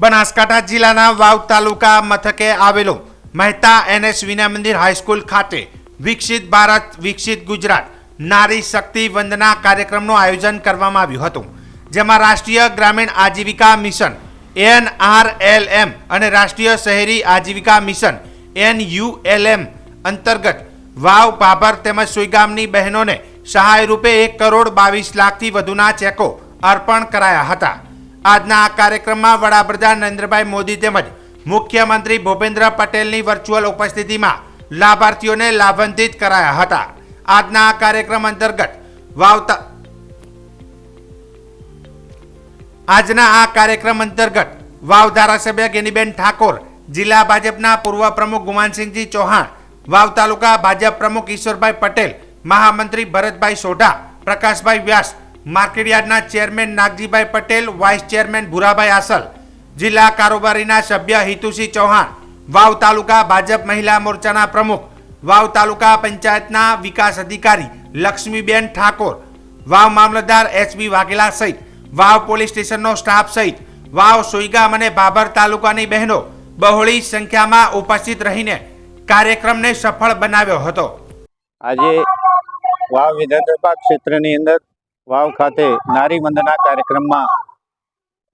બનાસકાંઠા જિલ્લાના વાવ તાલુકા મથકે આવેલો મહેતા એનએસ વિના મંદિર હાઈસ્કૂલ ખાતે વિકસિત ભારત, વિકસિત ગુજરાત નારી શક્તિ વંદના કાર્યક્રમનું આયોજન કરવામાં આવ્યું હતું. જેમાં રાષ્ટ્રીય ગ્રામીણ આજીવિકા મિશન એનઆરએલએમ અને રાષ્ટ્રીય શહેરી આજીવિકા મિશન એનયુએલએમ અંતર્ગત વાવ ભાભર તેમજ સુઈગામની બહેનોને સહાય રૂપે એક કરોડ બાવીસ લાખથી વધુના ચેકો અર્પણ કરાયા હતા. આજના આ કાર્યક્રમમાં વડાપ્રધાન નરેન્દ્રભાઈ મોદી તેમજ મુખ્યમંત્રી ભૂપેન્દ્ર પટેલની વર્ચ્યુઅલ ઉપસ્થિતિમાં લાભાર્થીઓને લાભાન્વિત કરાયા હતા. આજના આ કાર્યક્રમ અંતર્ગત વાવતા આજના આ કાર્યક્રમ અંતર્ગત વાવ ધારાસભ્ય ગેનીબેન ઠાકોર, જિલ્લા ભાજપના પૂર્વ પ્રમુખ ગુમાનસિંહજી ચૌહાણ, વાવ તાલુકા ભાજપ પ્રમુખ ઈશ્વરભાઈ પટેલ, મહામંત્રી Bharatbhai Sodha, Prakashbhai Vyas માર્કેટયાર્ડના chairman Nagjibhai Patel, vice chairman Bhurabhai Asal, જિલ્લા કારોબારીના સભ્ય હિતુસિંહ ચૌહાણ, વાવ તાલુકા ભાજપ મહિલા મોરચાના પ્રમુખ, વાવ તાલુકા પંચાયતના વિકાસ અધિકારી લક્ષ્મીબેન ઠાકોર, વાવ મામલતદાર એચબી વાઘેલા સહિત, વાવ પોલીસ સ્ટેશનનો સ્ટાફ સહિત, વાવ સોઈગામ અને બાબર તાલુકાની બહેનો બહોળી સંખ્યામાં ઉપસ્થિત રહીને કાર્યક્રમને સફળ બનાવ્યો હતો. આજે વાવ વિધાનસભા ક્ષેત્રની અંદર વાવ ખાતે નારી વંદના કાર્યક્રમમાં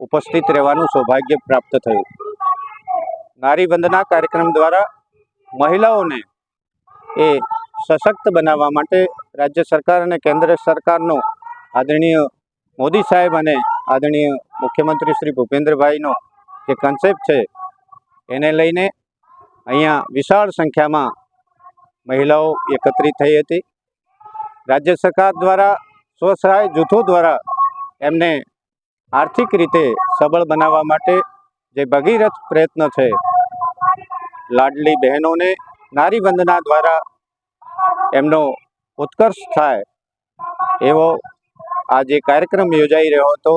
ઉપસ્થિત રહેવાનું સૌભાગ્ય પ્રાપ્ત થયું. નારી વંદના કાર્યક્રમ દ્વારા મહિલાઓને એ સશક્ત બનાવવા માટે રાજ્ય સરકાર અને કેન્દ્ર સરકારનો આદરણીય મોદી સાહેબ અને આદરણીય મુખ્યમંત્રી શ્રી ભૂપેન્દ્રભાઈનો જે કન્સેપ્ટ છે, એને લઈને અહીંયા વિશાળ સંખ્યામાં મહિલાઓ એકત્રિત થઈ હતી. રાજ્ય સરકાર દ્વારા સ્વસહાય જૂથો દ્વારા એમને આર્થિક રીતે સબળ બનાવવા માટે જે ભગીરથ પ્રયત્ન છે, લાડલી બહેનોને નારી વંદના દ્વારા એમનો ઉત્કર્ષ થાય એવો આ જે કાર્યક્રમ યોજાઈ રહ્યો હતો,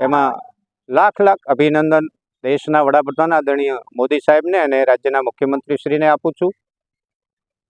એમાં લાખ લાખ અભિનંદન દેશના વડાપ્રધાન આદરણીય મોદી સાહેબને અને રાજ્યના મુખ્યમંત્રીશ્રીને આપું છું.